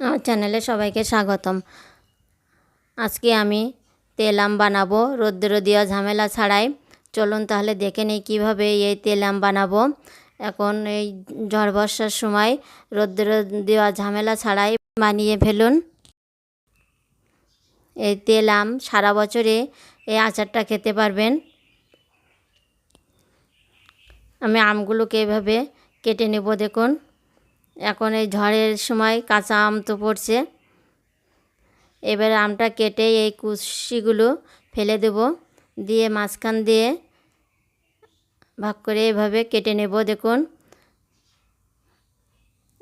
আমার চ্যানেলে সবাইকে স্বাগতম। আজকে আমি তেল আম বানাবো রোদ্র দেওয়া ঝামেলা ছাড়াই। চলুন তাহলে দেখে নিই কীভাবে এই তেল আম বানাবো। এখন এই ঝড় বর্ষার সময় রোদ্র দেওয়া ঝামেলা ছাড়াই বানিয়ে ফেলুন। এই তেল আম সারা বছরে এই আচারটা খেতে পারবেন। আমি আমগুলোকে এভাবে কেটে নেব, দেখুন। এখন এই ঝড়ের সময় কাঁচা আম তো পড়ছে। এবার আমটা কেটে এই কুশিগুলো ফেলে দেব। দিয়ে মাঝখান দিয়ে ভাগ করে এভাবে কেটে নেব, দেখুন।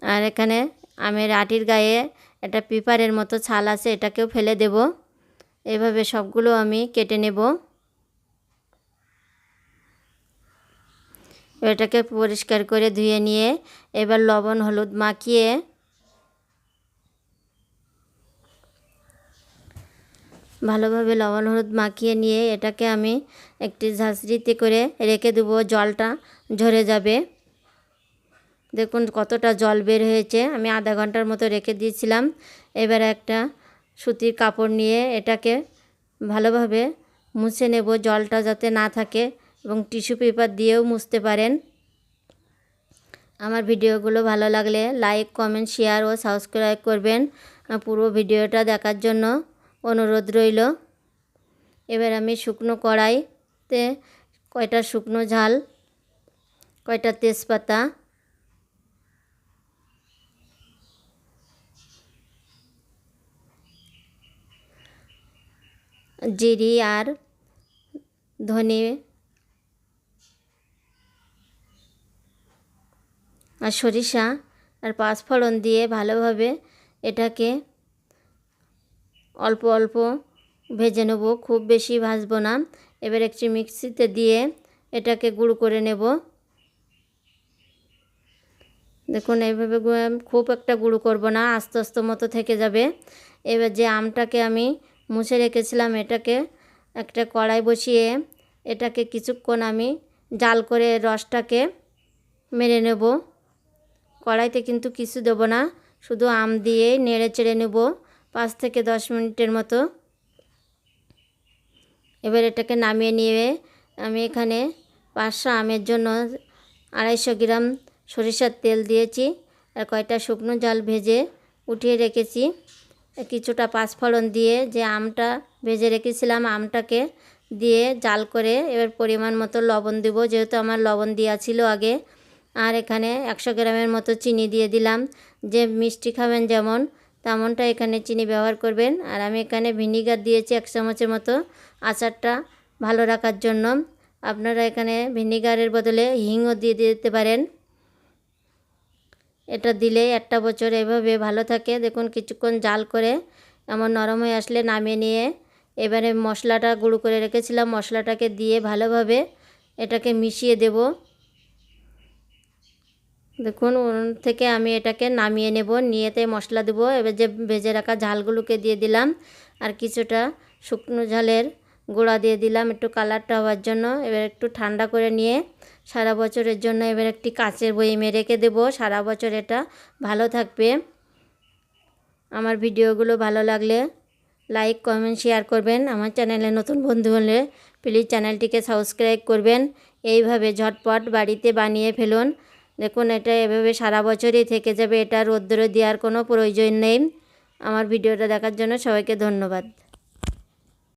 আর এখানে আমের আটির গায়ে একটা পিপারের মতো ছাল আছে, এটাকেও ফেলে দেব। এভাবে সবগুলো আমি কেটে নেব। এটাকে পরিষ্কার করে ধুয়ে নিয়ে এবার লবণ হলুদ মাখিয়ে ভালোভাবে লবণ হলুদ মাখিয়ে নিয়ে এটাকে আমি একটি ঝাঁঝরিতে করে রেখে দেবো, জলটা ঝরে যাবে। দেখুন কতটা জল বের হয়েছে, আমি আধা ঘণ্টার মতো রেখে দিয়েছিলাম। এবার একটা সুতির কাপড় নিয়ে এটাকে ভালোভাবে মুছে নেব, জলটা যাতে না থাকে। এবং টিস্যু পেপার দিয়েও মুছতে পারেন। আমার ভিডিওগুলো ভালো লাগলে লাইক, কমেন্ট, শেয়ার ও সাবস্ক্রাইব করবেন। পুরো ভিডিওটা দেখার জন্য অনুরোধ রইল। এবার আমি শুকনো কড়াইতে কয়টা শুকনো ঝাল, কয়টা তেজপাতা, জিরি আর ধনে আর সরিষা আর পাঁচফোড়ন দিয়ে ভালোভাবে এটাকে অল্প অল্প ভেজে নেব। খুব বেশি ভাজবো না। এবার একটি মিক্সিতে দিয়ে এটাকে গুঁড়ো করে নেব। দেখুন, এইভাবে খুব একটা গুঁড়ো করব না, আস্তে আস্তে মতো থেকে যাবে। এবার যে আমটাকে আমি মুছে রেখেছিলাম, এটাকে একটা কড়াই বসিয়ে এটাকে কিছুক্ষণ আমি জাল করে রসটাকে মেরে নেব। কড়াইতে কিন্তু কিছু দেবো না। শুধু আম দিয়ে নেড়ে চেড়ে নেব, পাঁচ থেকে দশ মিনিটের মতো। এবার এটাকে নামিয়ে নিয়ে আমি এখানে পাঁচশো আমের জন্য আড়াইশো গ্রাম সরিষার তেল দিয়েছি আর কয়টা শুকনো জল ভেজে উঠিয়ে রেখেছি। কিছুটা পাঁচফোড়ন দিয়ে যে আমটা ভেজে রেখেছিলাম আমটাকে দিয়ে জাল করে এবার পরিমাণ মতো লবণ দেবো। যেহেতু আমার লবণ দেওয়া ছিল আগে আর এখানে একশো গ্রামের মতো চিনি দিয়ে দিলাম। যে মিষ্টি খাবেন যেমন, তেমনটা এখানে চিনি ব্যবহার করবেন। আর আমি এখানে ভিনিগার দিয়েছি এক চামচের মতো। আচারটা ভালো রাখার জন্য। আপনারা এখানে ভিনিগারের বদলে হিংও দিয়ে দিতে পারেন। এটা দিলে একটা বছর এভাবে ভালো থাকে। দেখুন কিছুক্ষণ জাল করে এমন নরম হয়ে আসলে নামিয়ে নিয়ে এবারে মশলাটা গুঁড়ো করে রেখেছিলাম। মশলাটাকে দিয়ে ভালোভাবে এটাকে মিশিয়ে দেব। দেখুন, ওর থেকে আমি এটাকে নামিয়ে নেব, নিয়েতে মশলা দেবো, এবার যে ভেজে রাখা ঝালগুলোকে দিয়ে দিলাম, আর কিছুটা শুকনো ঝালের গুঁড়া দিয়ে দিলাম একটু কালারটা হওয়ার জন্য, এবার একটু ঠান্ডা করে নিয়ে সারা বছরের জন্য এবার একটি কাচের বইমে রেখে দেবো, সারা বছর এটা ভালো থাকবে। আমার ভিডিওগুলো ভালো লাগলে লাইক, কমেন্ট, শেয়ার করবেন, আমার চ্যানেলে নতুন বন্ধু হলে প্লিজ চ্যানেলটিকে সাবস্ক্রাইব করবেন, এইভাবে ঝটপট বাড়িতে বানিয়ে ফেলুন। দেখুন, এটা এভাবে সারা বছরই থেকে যাবে, এটা রোদ্দুরে দেওয়ার কোনো প্রয়োজন নেই। আমার ভিডিওটা দেখার জন্য সবাইকে ধন্যবাদ।